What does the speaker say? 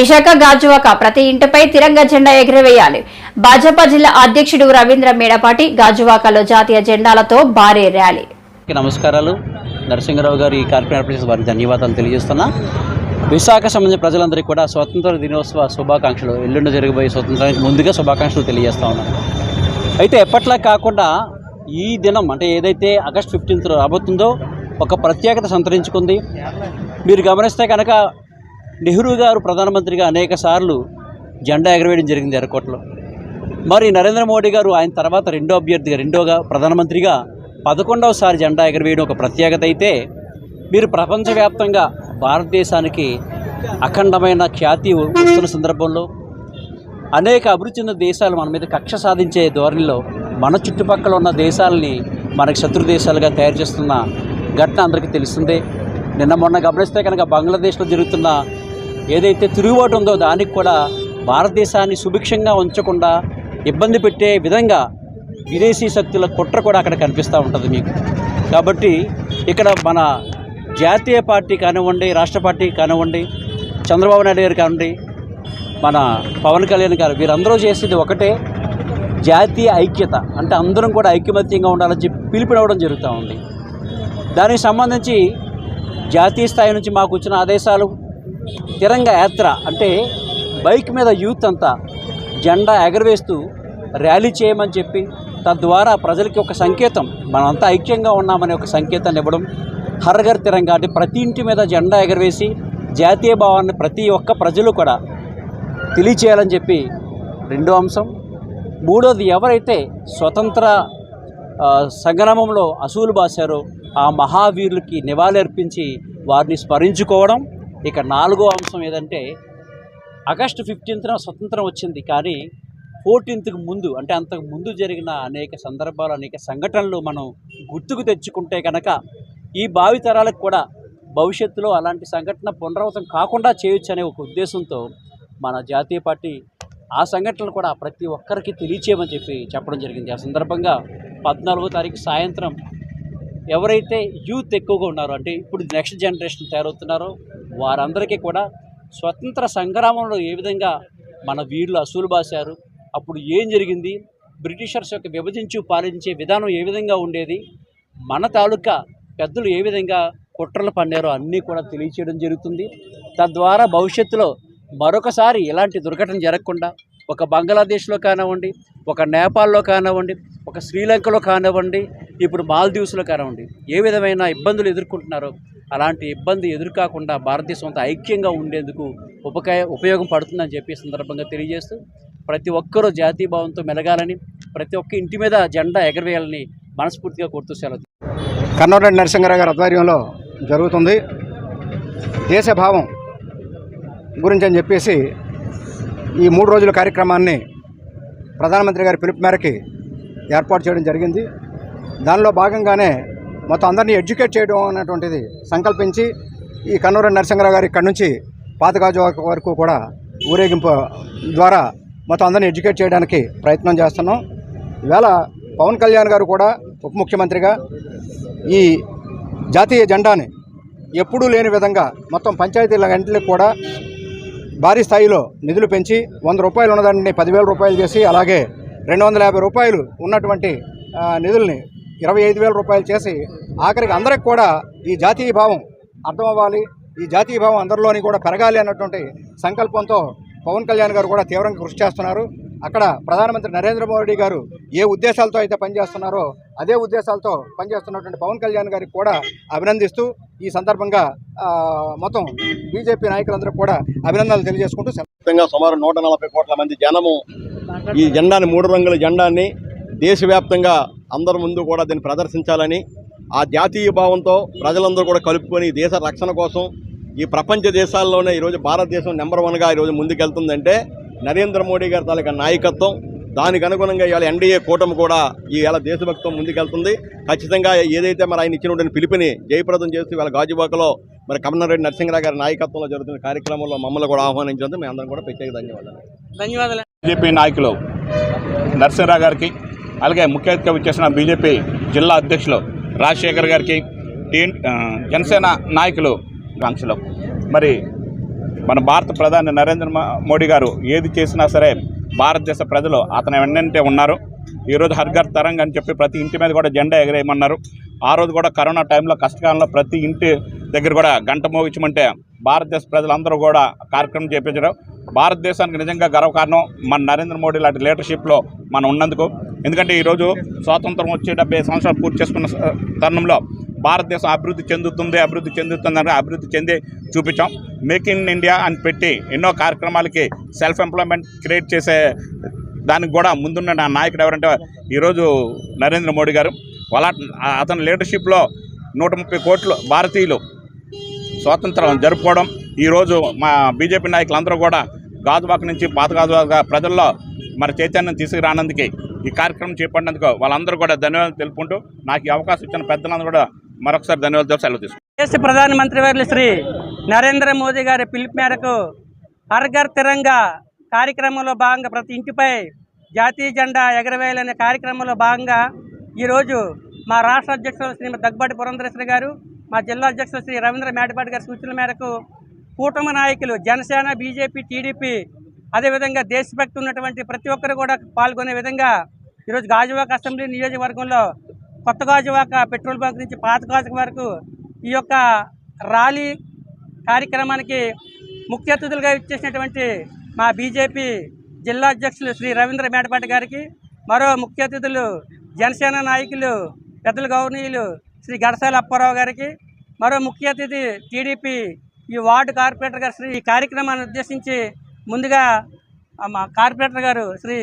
విశాఖ గాజువాక ప్రతి ఇంటిపై తిరంగ జెండా ఎగురవేయాలి. భాజపా జిల్లా అధ్యక్షుడు రవీంద్ర మేడపాటి గాజువాకలో జాతీయ జెండాలతో భారీ ర్యాలీ. నమస్కారాలు. నరసింహరావు గారు ఈ కార్పొరేట్ వారికి ధన్యవాదాలు తెలియజేస్తున్నా. విశాఖ సంబంధించిన ప్రజలందరికీ కూడా స్వతంత్ర దినోత్సవ శుభాకాంక్షలు. ఎల్లుండి జరగబోయే స్వతంత్రానికి ముందుగా శుభాకాంక్షలు తెలియజేస్తా ఉన్నాను అయితే ఎప్పట్లా కాకుండా ఈ దినం అంటే ఏదైతే ఆగస్ట్ ఫిఫ్టీన్త్ రాబోతుందో ఒక ప్రత్యేకత సంతరించుకుంది. మీరు గమనిస్తే కనుక నెహ్రూ గారు ప్రధానమంత్రిగా అనేక సార్లు జెండా ఎగరవేయడం జరిగింది ఎర్రకోటలో మరి నరేంద్ర మోడీ గారు ఆయన తర్వాత రెండో అభ్యర్థిగా రెండోగా ప్రధానమంత్రిగా పదకొండవసారి జెండా ఎగరవేయడం ఒక ప్రత్యేకత అయితే మీరు ప్రపంచవ్యాప్తంగా భారతదేశానికి అఖండమైన ఖ్యాతి వస్తున్న సందర్భంలో అనేక అభివృద్ధి చెందిన దేశాలు మన మీద కక్ష సాధించే ధోరణిలో మన చుట్టుపక్కల ఉన్న దేశాలని మనకు శత్రు దేశాలుగా తయారు చేస్తున్న ఘటన అందరికీ తెలిసిందే నిన్న మొన్న గమనిస్తే కనుక బంగ్లాదేశ్లో జరుగుతున్న ఏదైతే తిరుగుబాటు ఉందో దానికి కూడా భారతదేశాన్ని సుభిక్షంగా ఉంచకుండా ఇబ్బంది పెట్టే విధంగా విదేశీ శక్తుల కుట్ర కూడా అక్కడ కనిపిస్తూ ఉంటుంది మీకు. కాబట్టి ఇక్కడ మన జాతీయ పార్టీ కానివ్వండి రాష్ట్ర పార్టీ కానివ్వండి చంద్రబాబు నాయుడు గారు కానివ్వండి మన పవన్ కళ్యాణ్ గారు వీరందరూ చేసేది ఒకటే జాతీయ ఐక్యత. అంటే అందరం కూడా ఐక్యమత్యంగా ఉండాలని చెప్పి పిలుపునవ్వడం జరుగుతూ ఉంది. దానికి సంబంధించి జాతీయ స్థాయి నుంచి మాకు వచ్చిన ఆదేశాలు తిరంగ యాత్ర అంటే బైక్ మీద యూత్ అంతా జెండా ఎగరవేస్తూ ర్యాలీ చేయమని చెప్పి తద్వారా ప్రజలకి ఒక సంకేతం మనమంతా ఐక్యంగా ఉన్నామనే ఒక సంకేతాన్ని ఇవ్వడం హర్ఘర్ తిరంగా అంటే ప్రతి ఇంటి మీద జెండా ఎగరవేసి జాతీయ భావాన్ని ప్రతి ఒక్క ప్రజలు కూడా తెలియచేయాలని చెప్పి రెండో అంశం. మూడోది ఎవరైతే స్వతంత్ర సంగ్రామంలో అసూలు బాశారో ఆ మహావీరులకి నివాళులర్పించి వారిని స్మరించుకోవడం ఇక నాలుగో అంశం ఏదంటే ఆగస్టు ఫిఫ్టీన్త్న స్వతంత్రం వచ్చింది. కానీ ఫోర్టీన్త్కి ముందు అంటే అంతకు ముందు జరిగిన అనేక సందర్భాలు అనేక సంఘటనలు మనం గుర్తుకు తెచ్చుకుంటే కనుక ఈ భావితరాలకు కూడా భవిష్యత్తులో అలాంటి సంఘటన పునరావృతం కాకుండా చేయొచ్చు అనే ఒక ఉద్దేశంతో మన జాతీయ పార్టీ ఆ సంఘటనలు కూడా ప్రతి ఒక్కరికి తెలియచేయమని చెప్పి చెప్పడం జరిగింది. ఆ సందర్భంగా పద్నాలుగో తారీఖు సాయంత్రం ఎవరైతే యూత్ ఎక్కువగా ఉన్నారో అంటే ఇప్పుడు నెక్స్ట్ జనరేషన్ తయారవుతున్నారో వారందరికీ కూడా స్వతంత్ర సంగ్రామంలో ఏ విధంగా మన వీరులు అసూలు బాశారు అప్పుడు ఏం జరిగింది బ్రిటిషర్స్ యొక్క విభజించు పాలించే విధానం ఏ విధంగా ఉండేది మన తాలూకా పెద్దలు ఏ విధంగా కుట్రలు పన్నారో అన్నీ కూడా తెలియచేయడం జరుగుతుంది. తద్వారా భవిష్యత్తులో మరొకసారి ఇలాంటి దుర్ఘటన జరగకుండా ఒక బంగ్లాదేశ్లో కానివ్వండి ఒక నేపాల్లో కానివ్వండి ఒక శ్రీలంకలో కానివ్వండి ఇప్పుడు మాల్దీవ్స్లో కానివ్వండి ఏ విధమైన ఇబ్బందులు ఎదుర్కొంటున్నారో అలాంటి ఇబ్బంది ఎదురుకాకుండా భారతదేశం అంతా ఐక్యంగా ఉండేందుకు ఉపకాయ ఉపయోగం పడుతుందని చెప్పి సందర్భంగా తెలియజేస్తూ ప్రతి ఒక్కరూ జాతీయ భావంతో మెలగాలని ప్రతి ఒక్క ఇంటి మీద జెండా ఎగరవేయాలని మనస్ఫూర్తిగా కోరుతూ సెలవు. కన్నోరెడ్డి నరసింహరావు గారి ఆధ్వర్యంలో జరుగుతుంది. దేశభావం గురించి అని చెప్పేసి ఈ మూడు రోజుల కార్యక్రమాన్ని ప్రధానమంత్రి గారి పిలుపు మేరకి ఏర్పాటు చేయడం జరిగింది. దానిలో భాగంగానే మొత్తం అందరినీ ఎడ్యుకేట్ చేయడం అనేటువంటిది సంకల్పించి ఈ కన్నూరు నరసింహరావు గారి ఇక్కడ నుంచి పాతగాజు వరకు కూడా ఊరేగింపు ద్వారా మొత్తం అందరినీ ఎడ్యుకేట్ చేయడానికి ప్రయత్నం చేస్తున్నాం. ఈవేళ పవన్ కళ్యాణ్ గారు కూడా ఉప ముఖ్యమంత్రిగా ఈ జాతీయ జెండాని ఎప్పుడూ లేని విధంగా మొత్తం పంచాయతీల గంటలకు కూడా భారీ స్థాయిలో నిధులు పెంచి వంద రూపాయలు ఉన్నదాన్ని పదివేల రూపాయలు చేసి అలాగే రెండు వందల యాభై రూపాయలు ఉన్నటువంటి నిధుల్ని ఇరవై ఐదు వేల రూపాయలు చేసి ఆఖరికి అందరికి కూడా ఈ జాతీయ భావం అర్థం అవ్వాలి ఈ జాతీయ భావం అందరిలోని కూడా పెరగాలి అన్నటువంటి సంకల్పంతో పవన్ కళ్యాణ్ గారు కూడా తీవ్రంగా కృషి చేస్తున్నారు. అక్కడ ప్రధానమంత్రి నరేంద్ర మోడీ గారు ఏ ఉద్దేశాలతో అయితే పనిచేస్తున్నారో అదే ఉద్దేశాలతో పనిచేస్తున్నటువంటి పవన్ కళ్యాణ్ గారికి కూడా అభినందిస్తూ ఈ సందర్భంగా మొత్తం బీజేపీ నాయకులందరూ కూడా అభినందనలు తెలియజేసుకుంటూ సుమారు నూట నలభై కోట్ల మంది జనము ఈ జెండాని మూడు రంగుల జెండాన్ని దేశవ్యాప్తంగా అందరి ముందు కూడా దీన్ని ప్రదర్శించాలని ఆ జాతీయ భావంతో ప్రజలందరూ కూడా కలుపుకొని దేశ రక్షణ కోసం ఈ ప్రపంచ దేశాల్లోనే ఈరోజు భారతదేశం నెంబర్ వన్గా ఈరోజు ముందుకెళ్తుందంటే నరేంద్ర మోడీ గారి తాలూకా నాయకత్వం. దానికి అనుగుణంగా ఇవాళ ఎన్డీఏ కూటమి కూడా ఇవాళ దేశభక్తం ముందుకెళ్తుంది. ఖచ్చితంగా ఏదైతే మరి ఆయన ఇచ్చినటువంటి పిలుపుని జయప్రదం చేస్తూ ఇవాళ గాజువాకలో మరి కమలరెడ్డి నరసింహరావు గారి నాయకత్వంలో జరుగుతున్న కార్యక్రమంలో మమ్మల్ని కూడా ఆహ్వానించినందుకు మేము అందరం కూడా ప్రత్యేక ధన్యవాదాలు. బీజేపీ నాయకులు నరసింహరావు గారికి అలాగే ముఖ్య అతిథిగా వచ్చేసిన బీజేపీ జిల్లా అధ్యక్షులు రాజశేఖర్ గారికి జనసేన నాయకులు ఆంక్షలు మరి మన భారత ప్రధాని నరేంద్ర మోడీ గారు ఏది చేసినా సరే భారతదేశ ప్రజలు అతను వెన్నంటే ఉన్నారు. ఈరోజు హర్ఘర్ తరంగ్ అని చెప్పి ప్రతి ఇంటి మీద కూడా జెండా ఎగరేయమన్నారు. ఆ రోజు కూడా కరోనా టైంలో కష్టకాలంలో ప్రతి ఇంటి దగ్గర కూడా గంట మోగించమంటే భారతదేశ ప్రజలందరూ కూడా కార్యక్రమం చేపించడం భారతదేశానికి నిజంగా గర్వకారణం మన నరేంద్ర మోడీ లాంటి లీడర్షిప్లో మనం ఉన్నందుకు. ఎందుకంటే ఈరోజు స్వాతంత్రం వచ్చి డెబ్బై సంవత్సరాలు పూర్తి చేసుకున్న తరుణంలో భారతదేశం అభివృద్ధి చెందుతుంది అభివృద్ధి చెందుతుందని అభివృద్ధి చెంది చూపించాం. మేక్ ఇన్ ఇండియా అని పెట్టి ఎన్నో కార్యక్రమాలకి సెల్ఫ్ ఎంప్లాయ్మెంట్ క్రియేట్ చేసే దానికి కూడా ముందున్న నా నాయకుడు ఎవరంటే ఈరోజు నరేంద్ర మోడీ గారు. వాళ్ళ అతని లీడర్షిప్లో నూట ముప్పై కోట్లు భారతీయులు స్వాతంత్రం జరుపుకోవడం. ఈరోజు మా బీజేపీ నాయకులందరూ కూడా గాజువాక నుంచి పాత గాజువాక ప్రజల్లో మరి చైతన్యం తీసుకురానందుకు ఈ కార్యక్రమం చేపట్టినందుకు వాళ్ళందరూ కూడా ధన్యవాదాలు తెలుపుకుంటూ నాకు ఈ అవకాశం ఇచ్చిన పెద్దలందరూ కూడా మరొకసారి ధన్యవాదాలు తెలుపు సెలవు తీసుకుంటాను దేశ ప్రధానమంత్రి వారి శ్రీ నరేంద్ర మోదీ గారి పిలుపు మేరకు హర్ఘర్ తిరంగా కార్యక్రమంలో భాగంగా ప్రతి ఇంటిపై జాతీయ జెండా ఎగరవేయాలనే కార్యక్రమంలో భాగంగా ఈరోజు మా రాష్ట్ర అధ్యక్షులు శ్రీ దగ్గుబాటి పురంధరేశ్వరి గారు మా జిల్లా అధ్యక్షులు శ్రీ రవీంద్ర మేడపాటి గారి సూచనల మేరకు కూటమి నాయకులు జనసేన బీజేపీ టీడీపీ అదేవిధంగా దేశభక్తి ఉన్నటువంటి ప్రతి ఒక్కరు కూడా పాల్గొనే విధంగా ఈరోజు గాజువాక అసెంబ్లీ నియోజకవర్గంలో కొత్త గాజువాక పెట్రోల్ బంక్ నుంచి పాత గాజువాక వరకు ఈ యొక్క ర్యాలీ కార్యక్రమానికి ముఖ్య అతిథులుగా ఇచ్చేసినటువంటి మా బీజేపీ జిల్లా అధ్యక్షులు శ్రీ రవీంద్ర మేడపాటి గారికి మరో ముఖ్య అతిథులు జనసేన నాయకులు పెద్దల గౌరవనీయులు శ్రీ గడసాల అప్పారావు గారికి మరో ముఖ్య అతిథి టీడీపీ ఈ వార్డు కార్పొరేటర్ గారు శ్రీ ఈ కార్యక్రమాన్ని ఉద్దేశించి ముందుగా ఆ మా కార్పొరేటర్ గారు శ్రీ